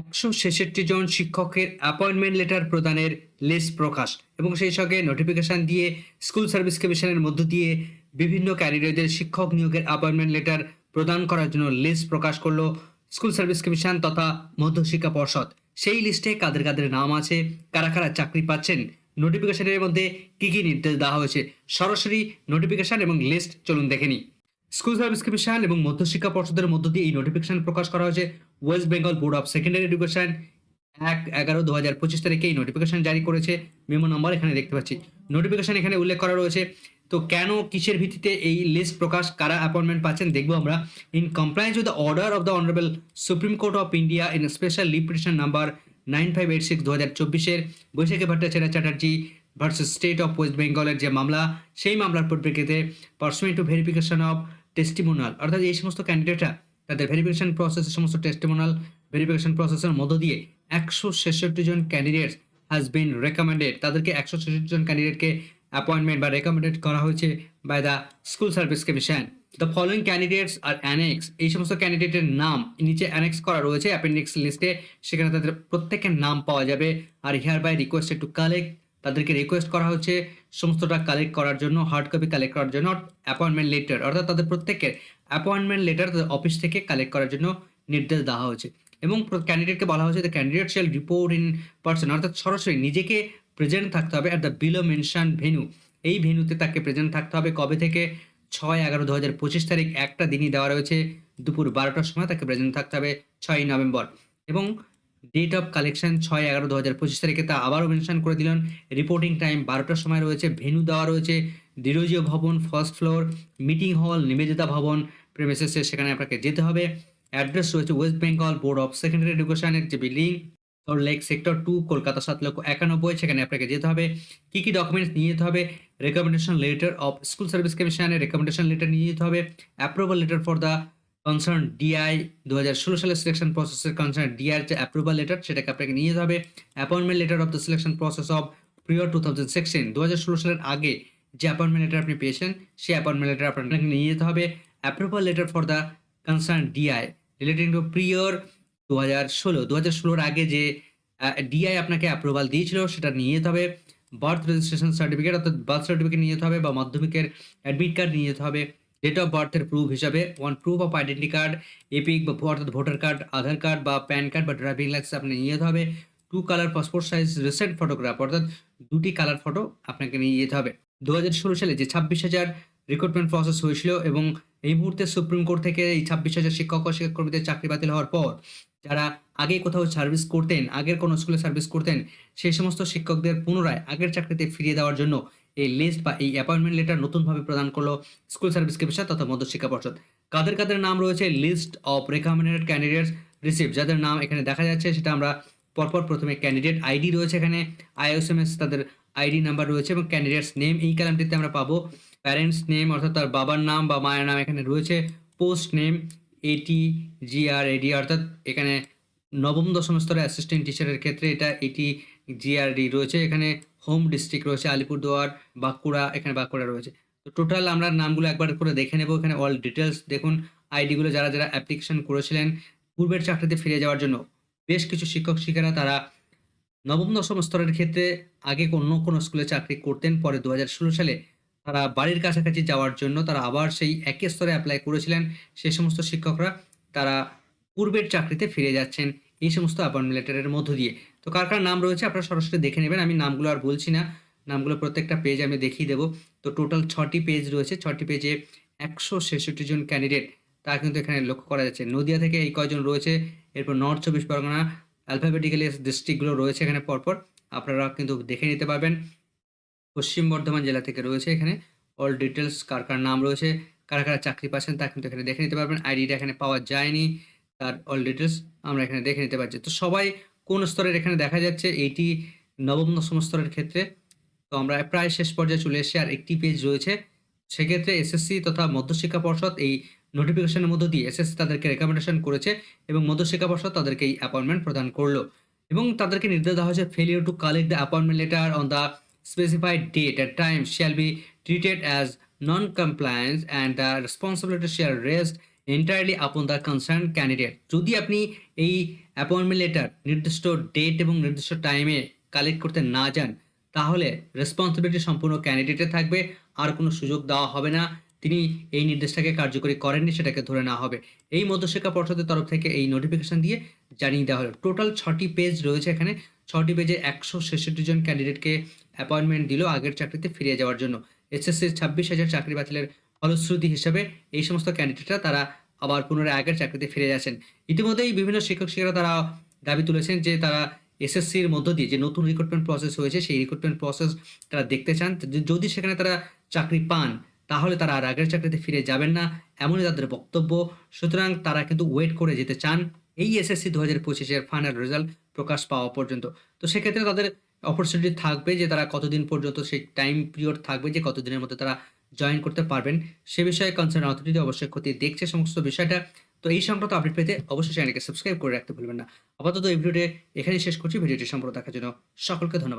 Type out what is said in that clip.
একশো ছেষট্টি জন শিক্ষকের অ্যাপয়েন্টমেন্ট লেটার প্রদানের লিস্ট প্রকাশ এবং সেই সঙ্গে নোটিফিকেশন দিয়ে স্কুল সার্ভিস কমিশনের মধ্য দিয়ে বিভিন্ন ক্যারিয়ারদের শিক্ষক নিয়োগের অ্যাপয়েন্টমেন্ট লেটার প্রদান করার জন্য লিস্ট প্রকাশ করল স্কুল সার্ভিস কমিশন তথা মধ্যশিক্ষা পর্ষদ। সেই লিস্টে কাদের কাদের নাম আছে, কারা কারা চাকরি পাচ্ছেন নোটিফিকেশনের মধ্যে কি কি নির্দেশ দেওয়া হয়েছে, সরাসরি নোটিফিকেশন এবং লিস্ট চলুন দেখে নিই। স্কুল সার্ভিস কমিশন এবং মধ্যশিক্ষা পর্ষদের মধ্য দিয়ে এই নোটিফিকেশন প্রকাশ করা হয়েছে West Bengal Board of Secondary Education এক এগারো দু হাজার পঁচিশ তারিখে এই নোটিফিকেশন জারি করেছে। মেমো নম্বর এখানে দেখতে পাচ্ছি। নোটিফিকেশন এখানে উল্লেখ করা রয়েছে। তো কেন, কিসের ভিত্তিতে এই লিস্ট প্রকাশ, কারা অ্যাপয়েন্টমেন্ট পাচ্ছেন, দেখব আমরা। In compliance with the order of the honourable Supreme Court of India in special leave petition number nine five eight six দু হাজার চব্বিশের, Baishakhi Bhattacharya Chatterjee versus State of West বেঙ্গলের যে মামলা, সেই মামলার পরিপ্রেক্ষিতে personal to verification of testimonial অর্থাৎ এই সমস্ত ক্যান্ডিডেটরা তাদের ভেরিফিকেশন প্রসেসের সমস্ত টেস্টিমোনাল ভেরিফিকেশন প্রসেসের মধ্য দিয়ে একশো ছেষট্টি জন ক্যান্ডিডেটস হ্যাজ বিন রেকমেন্ডেড তাদেরকে একশো ছেষট্টি জন ক্যান্ডিডেটকে অ্যাপয়েন্টমেন্ট বা রেকমেন্ডেড করা হয়েছে by the school service commission the following candidates are annex এই সমস্ত ক্যান্ডিডেটের নাম নিচে অ্যানেক্স করা রয়েছে অ্যাপেন্ডিক্স লিস্টে সেখানে তাদের প্রত্যেকের নাম পাওয়া যাবে। Are hereby requested to collect তাদেরকে রিকোয়েস্ট করা হচ্ছে সমস্তটা কালেক্ট করার জন্য হার্ড কপি কালেক্ট করার জন্য অ্যাপয়েন্টমেন্ট লেটার অর্থাৎ তাদের প্রত্যেকের অ্যাপয়েন্টমেন্ট লেটার অফিস থেকে কালেক্ট করার জন্য নির্দেশ দেওয়া হয়েছে। এবং ক্যান্ডিডেটকে বলা হয়েছে the candidate shall report in person অর্থাৎ সরাসরি নিজেকে প্রেজেন্ট থাকতে হবে at the below mention venue এই ভেনুতে তাকে প্রেজেন্ট থাকতে হবে কবে থেকে? ছয় এগারো দু হাজার পঁচিশ তারিখ একটা দিনই দেওয়া রয়েছে। দুপুর বারোটার সময় তাকে প্রেজেন্ট থাকতে হবে ছয়ই নভেম্বর। এবং ডেট অফ কালেকশন ছয় এগারো দু হাজার পঁচিশ তারিখে তা আবারও মেনশন করে দিলেন। রিপোর্টিং টাইম বারোটার সময় রয়েছে ভেনু দেওয়া রয়েছে। ডিরোজিও ভবন ফার্স্ট ফ্লোর মিটিং হল নিবেদিতা ভবন প্রেমিসেসে সেখানে আপনাকে যেতে হবে। অ্যাড্রেস রয়েছে West Bengal Board of Secondary এডুকেশনের যে বিল্ডিং তোর লেক সেক্টর টু কলকাতা সাত লক্ষ একানব্বই, সেখানে আপনাকে যেতে হবে। কী কী ডকুমেন্টস নিয়ে যেতে হবে? Recommendation letter of school service কমিশনের রেকমেন্ডেশন লেটার নিয়ে যেতে হবে। Approval letter for the concern DI দু হাজার ষোলো সালের সিলেকশন প্রসেসের কনসার্ন ডিআর যে অ্যাপ্রুভাল লেটার সেটাকে আপনাকে নিয়ে যেতে হবে। Appointment letter of the selection process of prior two thousand sixteen দু হাজার ষোলো সালের আগে যে অ্যাপয়েন্টমেন্ট লেটার আপনি পেয়েছেন, সেই অ্যাপয়েন্টমেন্ট লেটার আপনাকে নিয়ে যেতে হবে। Approval letter for the concern DI relating to prior দু হাজার ষোলো। দু হাজার ষোলোর আগে যে ডিআই আপনাকে অ্যাপ্রুভাল দিয়েছিল, সেটা নিয়ে যেতে হবে। বার্থ রেজিস্ট্রেশন সার্টিফিকেট অর্থাৎ বার্থ সার্টিফিকেট নিয়ে যেতে হবে বা মাধ্যমিকের অ্যাডমিট কার্ড নিয়ে যেতে হবে। ডেট অফ বার্থের প্রুফ হিসাবে one proof of identity card EPIC বা অর্থাৎ ভোটার কার্ড আধার কার্ড বা প্যান কার্ড বা ড্রাইভিং লাইসেন্স আপনি নিয়ে যেতে হবে। Two colour passport size recent photograph অর্থাৎ দুটি কালার ফটো আপনাকে নিয়ে যেতে হবে। দু হাজার ষোলো সালে যে ছাব্বিশ হাজার রিক্রুটমেন্ট প্রসেস হয়েছিল এবং এই মুহূর্তে সুপ্রিম কোর্ট থেকে এই ছাব্বিশ হাজার শিক্ষক ও শিক্ষকর্মীদের চাকরি বাতিল হওয়ার পর যারা আগে কোথাও সার্ভিস করতেন, আগের কোনো স্কুলে সার্ভিস করতেন, সেই সমস্ত শিক্ষকদের পুনরায় আগের চাকরিতে ফিরিয়ে দেওয়ার জন্য এই লিস্ট বা এই অ্যাপয়েন্টমেন্ট লেটার নতুনভাবে প্রদান করল স্কুল সার্ভিস কমিশন তথা মধ্যশিক্ষা পর্ষদ। কাদের কাদের নাম রয়েছে? List of recommended candidates receive যাদের নাম এখানে দেখা যাচ্ছে, সেটা আমরা পরপর প্রথমে ক্যান্ডিডেট আইডি রয়েছে এখানে। আইএসএমএস তাদের আইডি নাম্বার রয়েছে এবং ক্যান্ডিডেটস নেম এই কলামটিতে আমরা পাবো। প্যারেন্টস নেম অর্থাৎ তার বাবার নাম বা মায়ের নাম এখানে রয়েছে। পোস্ট নেম এটি জিআর এডি অর্থাৎ এখানে নবম, দশম স্তরে অ্যাসিস্ট্যান্ট টিচারের ক্ষেত্রে এটা এটি জিআরডি রয়েছে। এখানে হোম ডিস্ট্রিক্ট রয়েছে, আলিপুরদুয়ার, বাঁকুড়া, এখানে বাঁকুড়া রয়েছে। তো টোটাল আমরা নামগুলো একবার করে দেখে নেব। এখানে অল ডিটেলস দেখুন। আইডিগুলো যারা যারা অ্যাপ্লিকেশন করেছিলেন, পূর্বের চাকরিতে ফিরে যাওয়ার জন্য বেশ কিছু শিক্ষক শিক্ষিকারা তারা নবম, দশম স্তরের ক্ষেত্রে আগে অন্য কোনো স্কুলে চাকরি করতেন, পরে দু হাজার ষোলো সালে তারা বাড়ির কাছাকাছি যাওয়ার জন্য তারা আবার সেই একই স্তরে অ্যাপ্লাই করেছিলেন। সেই সমস্ত শিক্ষকরা তারা পূর্বের চাকরিতে ফিরে যাচ্ছেন এই সমস্ত অ্যাপয়েন্টমেন্ট লেটারের মধ্য দিয়ে। তো কার কার নাম রয়েছে আপনারা সরাসরি দেখে নেবেন, আমি নামগুলো আর বলছি না। নামগুলো প্রত্যেকটা পেজ আমি দেখিয়ে দেবো। তো টোটাল ছটি পেজ রয়েছে, ছটি পেজে একশো ছেষট্টি জন ক্যান্ডিডেট তা কিন্তু এখানে লক্ষ্য করা যাচ্ছে। নদিয়া থেকে এই কয়জন রয়েছে, এরপর নর্থ চব্বিশ পরগনা অ্যালফাবেটিক্যালি ডিস্ট্রিক্টগুলো রয়েছে এখানে পরপর, আপনারা কিন্তু দেখে নিতে পারবেন। পশ্চিম বর্ধমান জেলা থেকে রয়েছে এখানে। অল ডিটেলস কার কার নাম রয়েছে, কারা কারা চাকরি পাচ্ছেন তা কিন্তু এখানে দেখে নিতে পারবেন। আইডিটা এখানে পাওয়া যায়নি, তার অল ডিটেলস আমরা এখানে দেখে নিতে পারছি। তো সবাই কোন স্তরের এখানে দেখা যাচ্ছে এইটি নবম দশম স্তরের ক্ষেত্রে। তো আমরা প্রায় শেষ পর্যায়ে চলে এসেছি, আর একটি পেজ রয়েছে। সেক্ষেত্রে এসএসসি তথা মধ্যশিক্ষা পর্ষদ এই নোটিফিকেশনের মধ্য দিয়ে এসএসসি তাদেরকে রেকমেন্ডেশন করেছে এবং মধ্যশিক্ষা পর্ষদ তাদেরকে এই অ্যাপয়েন্টমেন্ট প্রদান করল। এবং তাদেরকে নির্দেশ দেওয়া হয়েছে failure to collect the appointment letter on the specified date and time shall be treated as non compliance and the responsibility shall rest entirely upon the concerned candidate যদি আপনি এই অ্যাপয়েন্টমেন্ট লেটার নির্দিষ্ট ডেট এবং নির্দিষ্ট টাইমে collect করতে না যান, তাহলে রেসপন্সিবিলিটি সম্পূর্ণ ক্যান্ডিডেটের থাকবে, আর কোনো সুযোগ দেওয়া হবে না। তিনি এই নির্দেশটাকে কার্যকরী করেননি, সেটাকে ধরে নেওয়া হবে। এই মধ্যশিক্ষা পর্ষদের তরফ থেকে এই নোটিফিকেশন দিয়ে জানিয়ে দেওয়া হলো। টোটাল ছটি পেজ রয়েছে এখানে। ছটি পেজে একশো ছেষট্টি জন ক্যান্ডিডেটকে অ্যাপয়েন্টমেন্ট দিল আগের চাকরিতে ফিরে যাওয়ার জন্য। এসএসসির ছাব্বিশ হাজার চাকরি বাতিলের ফলশ্রুতি হিসেবে এই সমস্ত ক্যান্ডিডেটরা তারা আবার পুনরায় আগের চাকরিতে ফিরে যাচ্ছেন। ইতিমধ্যেই বিভিন্ন শিক্ষক শিক্ষিকা তারা দাবি তুলেছেন যে তারা এসএসসির মধ্য দিয়ে যে নতুন রিক্রুটমেন্ট প্রসেস হয়েছে, সেই রিক্রুটমেন্ট প্রসেস তারা দেখতে চান। যদি সেখানে তারা চাকরি পান তাহলে তারা আর আগের চাকরিতে ফিরে যাবেন না, এমনই তাদের বক্তব্য। সুতরাং তারা কিন্তু ওয়েট করে যেতে চান। এই এসএসসি দু হাজার পঁচিশের ফাইনাল রেজাল্ট প্রকাশ পাওয়া পর্যন্ত। তো সেক্ষেত্রে তাদের অপরচুনিটি থাকবে যে তারা কতদিন পর্যন্ত সেই টাইম পিরিয়ড থাকবে, যে কতদিনের মধ্যে তারা জয়েন করতে পারবেন। সে বিষয়ে কনসার্ন অথরিটি অবশ্যই ক্ষতি দেখছে সমস্ত বিষয়টা। তো এই সংক্রান্ত আপডেট পেতে অবশ্যই চ্যানেলকে সাবস্ক্রাইব করে রাখতে ভুলবেন না। আপাতত এই ভিডিওটি এখানেই শেষ করছি। ভিডিওটি সম্পর্ক দেখার জন্য সকলকে ধন্যবাদ।